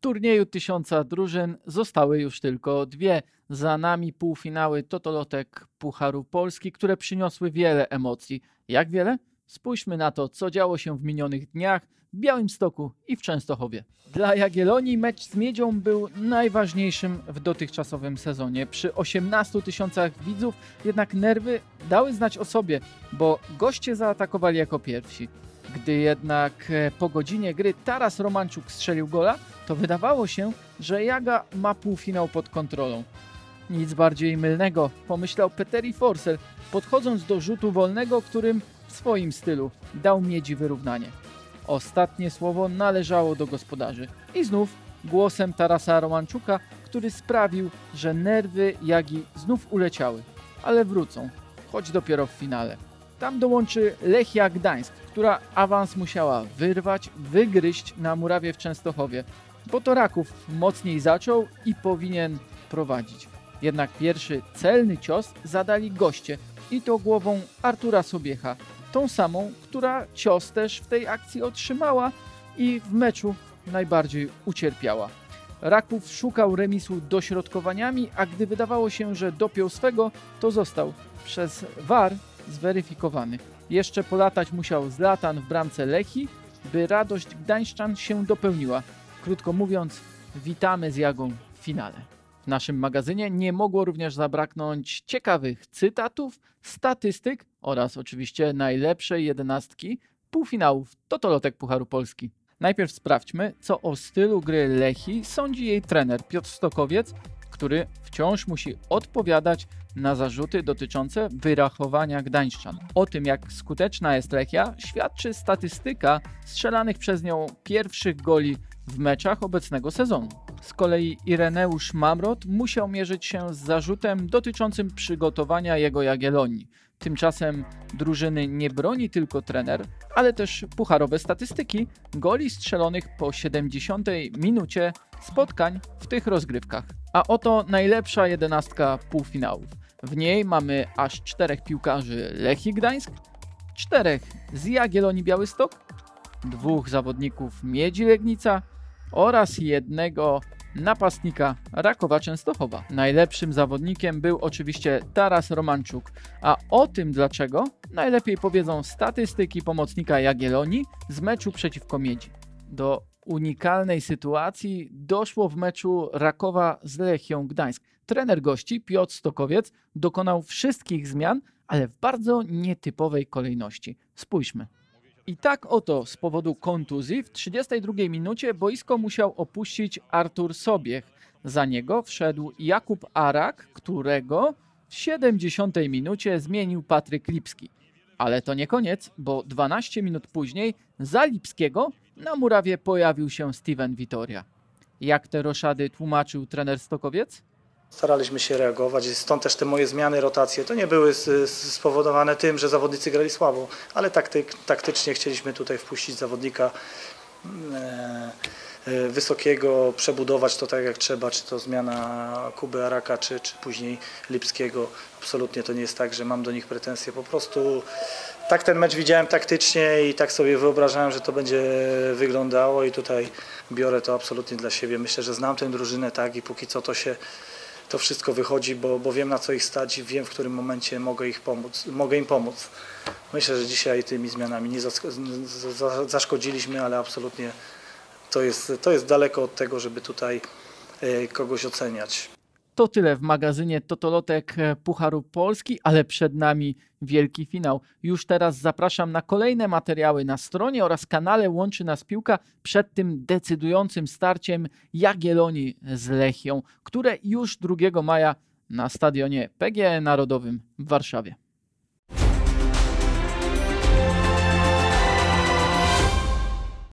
turnieju tysiąca drużyn zostały już tylko dwie. Za nami półfinały Totolotek Pucharu Polski, które przyniosły wiele emocji. Jak wiele? Spójrzmy na to, co działo się w minionych dniach w Białymstoku i w Częstochowie. Dla Jagiellonii mecz z Miedzią był najważniejszym w dotychczasowym sezonie. Przy 18 tysiącach widzów jednak nerwy dały znać o sobie, bo goście zaatakowali jako pierwsi. Gdy jednak e, po godzinie gry Taras Romanczuk strzelił gola, to wydawało się, że Jaga ma półfinał pod kontrolą. Nic bardziej mylnego, pomyślał Peteri Forsell, podchodząc do rzutu wolnego, którym w swoim stylu dał miedzi wyrównanie. Ostatnie słowo należało do gospodarzy. I znów głosem Tarasa Romanczuka, który sprawił, że nerwy Jagi znów uleciały, ale wrócą, choć dopiero w finale. Tam dołączy Lechia Gdańsk, która awans musiała wyrwać, wygryźć na murawie w Częstochowie, bo to Raków mocniej zaczął i powinien prowadzić. Jednak pierwszy celny cios zadali goście i to głową Artura Sobiecha, tą samą, która cios też w tej akcji otrzymała i w meczu najbardziej ucierpiała. Raków szukał remisu dośrodkowaniami, a gdy wydawało się, że dopiął swego, to został przez VAR zweryfikowany. Jeszcze polatać musiał Zlatan w bramce Lechi, by radość Gdańszczan się dopełniła. Krótko mówiąc, witamy z Jagą w finale. W naszym magazynie nie mogło również zabraknąć ciekawych cytatów, statystyk oraz oczywiście najlepszej jedenastki półfinałów Totolotek Pucharu Polski. Najpierw sprawdźmy, co o stylu gry Lechi sądzi jej trener Piotr Stokowiec, który wciąż musi odpowiadać na zarzuty dotyczące wyrachowania Gdańszczan. O tym, jak skuteczna jest Lechia, świadczy statystyka strzelanych przez nią pierwszych goli w meczach obecnego sezonu. Z kolei Ireneusz Mamrot musiał mierzyć się z zarzutem dotyczącym przygotowania jego Jagiellonii. Tymczasem drużyny nie broni tylko trener, ale też pucharowe statystyki goli strzelonych po 70 minucie spotkań w tych rozgrywkach. A oto najlepsza jedenastka półfinałów. W niej mamy aż czterech piłkarzy Lechii Gdańsk, czterech z Jagiellonii Białystok, dwóch zawodników Miedzi Legnica oraz jednego napastnika Rakowa Częstochowa. Najlepszym zawodnikiem był oczywiście Taras Romanczuk, a o tym dlaczego najlepiej powiedzą statystyki pomocnika Jagiellonii z meczu przeciwko Miedzi. Do unikalnej sytuacji doszło w meczu Rakowa z Lechią Gdańsk. Trener gości Piotr Stokowiec dokonał wszystkich zmian, ale w bardzo nietypowej kolejności. Spójrzmy. I tak oto z powodu kontuzji w 32 minucie boisko musiał opuścić Artur Sobiech. Za niego wszedł Jakub Arak, którego w 70 minucie zmienił Patryk Lipski. Ale to nie koniec, bo 12 minut później za Lipskiego na murawie pojawił się Steven Vitoria. Jak te roszady tłumaczył trener Stokowiec? Staraliśmy się reagować, stąd też te moje zmiany, rotacje. To nie były spowodowane tym, że zawodnicy grali słabo, ale taktyk, taktycznie chcieliśmy tutaj wpuścić zawodnika e, e, wysokiego, przebudować to tak jak trzeba, czy to zmiana Kuby Araka, czy, czy później Lipskiego. Absolutnie to nie jest tak, że mam do nich pretensje. Po prostu tak ten mecz widziałem taktycznie i tak sobie wyobrażałem, że to będzie wyglądało i tutaj biorę to absolutnie dla siebie. Myślę, że znam tę drużynę tak i póki co to się to wszystko wychodzi, bo, bo wiem na co ich stać i wiem w którym momencie mogę, ich pomóc, mogę im pomóc. Myślę, że dzisiaj tymi zmianami nie zaszkodziliśmy, ale absolutnie to jest, to jest daleko od tego, żeby tutaj e, kogoś oceniać. To tyle w magazynie Totolotek e, Pucharu Polski, ale przed nami wielki finał. Już teraz zapraszam na kolejne materiały na stronie oraz kanale Łączy Nas Piłka przed tym decydującym starciem Jagiellonii z Lechią, które już 2 maja na stadionie PGE Narodowym w Warszawie.